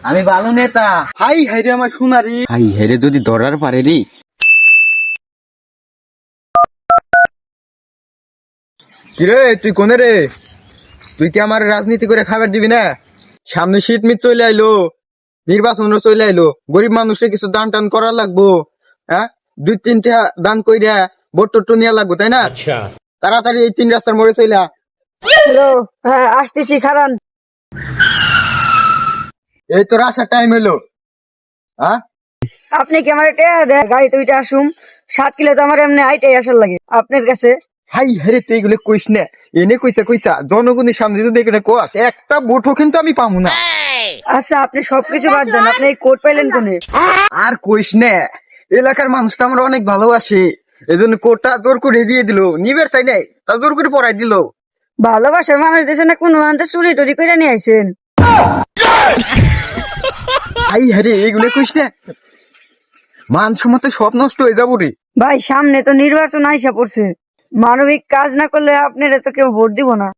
আমি ভালো নেতা। হাই হাই রে আমার সোনারি। ভাই হেরে যদি ধরার পারে রে। কিরে তুই কোনে রে? তুই কি আমার রাজনীতি করে খাবার দিবি না? সামনে শীত মিট চলে আইলো নির্বাচন চলে আইলো। গরিব মানুষের কিছু দান টান করা লাগবো হ্যাঁ? দুই তিনটা দান কইরা ভোট টোট নিয়ে লাগবো তাই না? তাড়াতাড়ি এই তিন রাস্তার মোড়ে চলে হ্যালো হ্যাঁ আসতেছি খারান। এই তোর আসার টাইম হলো হ্যাঁ আপনি কি আমার গাড়িতে উঠে আসুম। সাত কিলো তো আমার এমনি আইটাই আসার লাগে। আপনার কাছে? হাই হেরে তুই এগুলো কইস না। এনে কইছা কইছা জনগণের সামনে যদি এখানে কোয়াস একটা ভোটও কিন্তু আমি পাবো না। আচ্ছা আপনি সবকিছু বাদ দেন। আপনি এই কোট পাইলেন কোনে? আর কইস না এলাকার মানুষ তো আমরা অনেক ভালোবাসি। এই জন্য কোটটা জোর করে দিয়ে দিল। নিবের চাই নাই তা জোর করে পড়াই দিল। ভালোবাসার মানুষ দেশে না কোনো আনতে চুরি টুরি করে নিয়ে আইছেন? হাই হারে এগুলো কইস না। মান সব নষ্ট হয়ে যাব রে। ভাই সামনে তো নির্বাচন আইসা পড়ছে। মানবিক কাজ না করলে আপনারা তো কেউ ভোট দিব না।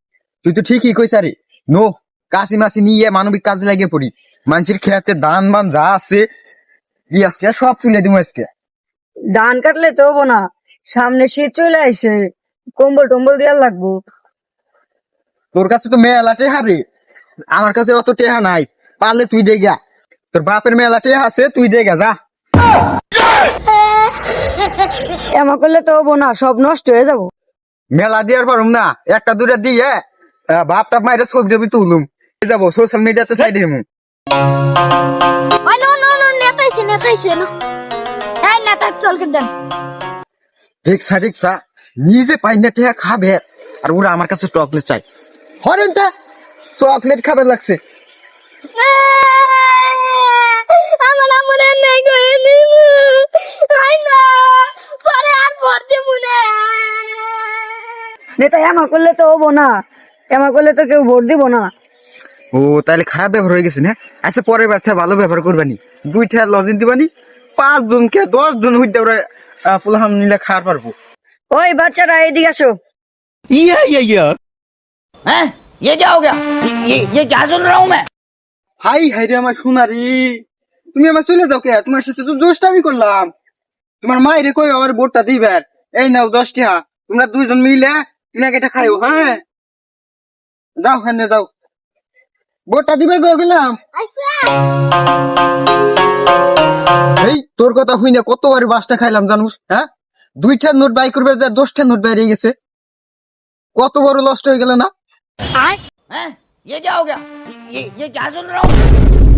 তুই তো ঠিকই কইস আরে। নো কাশি মাসি নিয়ে মানবিক কাজে লাগিয়ে পড়ি। মানুষের খেয়াতে দান মান যা আছে আজকে সব তুলে দিব আজকে। ধান কাটলে তো হব না। সামনে শীত চলে আইছে কম্বল টম্বল দেওয়ার লাগবো। তোর কাছে তো মেলা টেহা রে। আমার কাছে অত টেহা নাই। পারলে তুই দে গা তোর বাপের মেলা টেহা আছে তুই দে গা যা। এমন করলে তো হব না সব নষ্ট হয়ে যাব। মেলা দিয়ার পারুম না একটা দুটা দিয়ে বাপ টাপ মাইরে ছবি টবি তুলুম। যাব সোশ্যাল মিডিয়াতে সাইড হেমু দেখছা দেখছা নিজে পাই না টেহা খাবে আর ওরা আমার কাছে চকলেট চাই। হরেন চকলেট খাবে লাগছে। আমার আমরে নেই গয়ে দিব আই না পরে আর ভর দেব না নেতা এমন করলে তো হবো না এমন করলে তো কেউ ভোট দিব না ও তাহলে খারাপ ব্যবহার হয়ে গেছে না আচ্ছা পরের বার থেকে ভালো ব্যবহার করবানি দুইটা লজিন দিবানি পাঁচ জন কে দশ জন হইতে ওরা পোলাহাম নিলে খাওয়ার পারবো ওই বাচ্চারা এইদিকে আসো হ্যাঁ ये क्या हो गया ये ये क्या सुन रहा हूँ मैं হাই হাই রে আমার সোনারি তুমি আমার চলে যাও কে তোমার সাথে তো দোষটা আমি করলাম তোমার মায়ের কই আমার বোটটা দিবেন এই নাও দশ টাকা তোমরা দুইজন মিলে কিনাকে এটা খাইও হ্যাঁ যাও হ্যাঁ যাও বোটটা দিবে গো গেলাম এই তোর কথা হই না কতবার বাসটা খাইলাম জানুস হ্যাঁ দুইটা নোট বাই করবে যা দশটা নোট বাইরে গেছে কত বড় লস্ট হয়ে গেল না हैं ये क्या हो गया ये ये क्या सुन रहा हूँ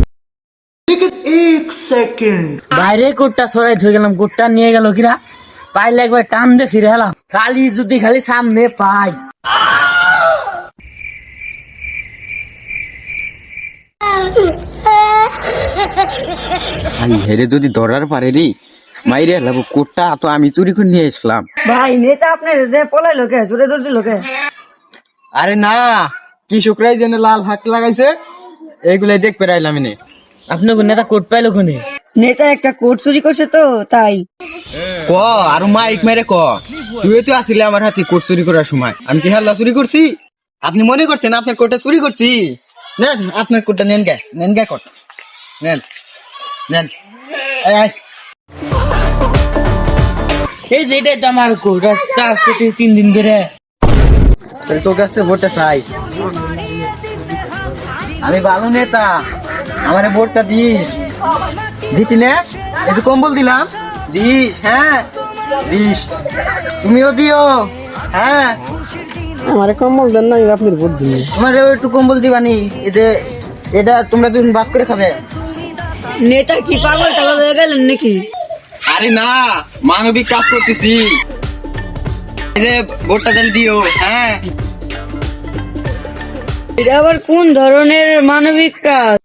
বাইরে কোটটা সরাই ধরে গেলাম কোটটা নিয়ে গেল কিরা? পাইলে একবার টান দিয়ে ফিরে এলাম। খালি যদি খালি সামনে পাই। ভাই হেরে যদি ধরার পারে রে মাইরে লাগবো কোটটা তো আমি চুরি করে নিয়ে আসলাম ভাই নেতা আপনার যে পলাই লোকে জোরে জোরে লোকে। আরে না কৃষকরাই যেন লাল হাত লাগাইছে এইগুলাই দেখ রাইলাম নে আপনি নেতা কোট পাইলো কোনে নেতা একটা কোট চুরি করছে তো তাই। ক আর মাইক মেরে ক। তুই তো আসলে আমার হাতে কোট চুরি করার সময়। আমি কি হাল্লা চুরি করছি? আপনি মনে করছেন আপনার কোটটা চুরি করছি? নেন আপনার কোটটা নেন গে নেন গে কোট। নেন নেন। এই, যে এটাই তো আমার কোট আজ কাজ করতে তিন দিন ধরে। তোর কাছে ভোটটা চাই। আমি ভালো নেতা। আমারে ভোটটা দিস। দিতি না। এই যে কম্বল দিলাম। দিস হ্যাঁ। দিস। তুমিও দিও হ্যাঁ। আমারে কম্বল দেন না আপনার ভোট দিন তোমার একটু কম্বল দিবানি। এতে এটা তোমরা দুজন ভাগ করে খাবে। নেতা কি পাগল টাগল হয়ে গেলেন নাকি? আরে না মানবিক কাজ করতেছি। এই যে ভোটটা তাহলে দিও হ্যাঁ। এটা আবার কোন ধরনের মানবিক কাজ?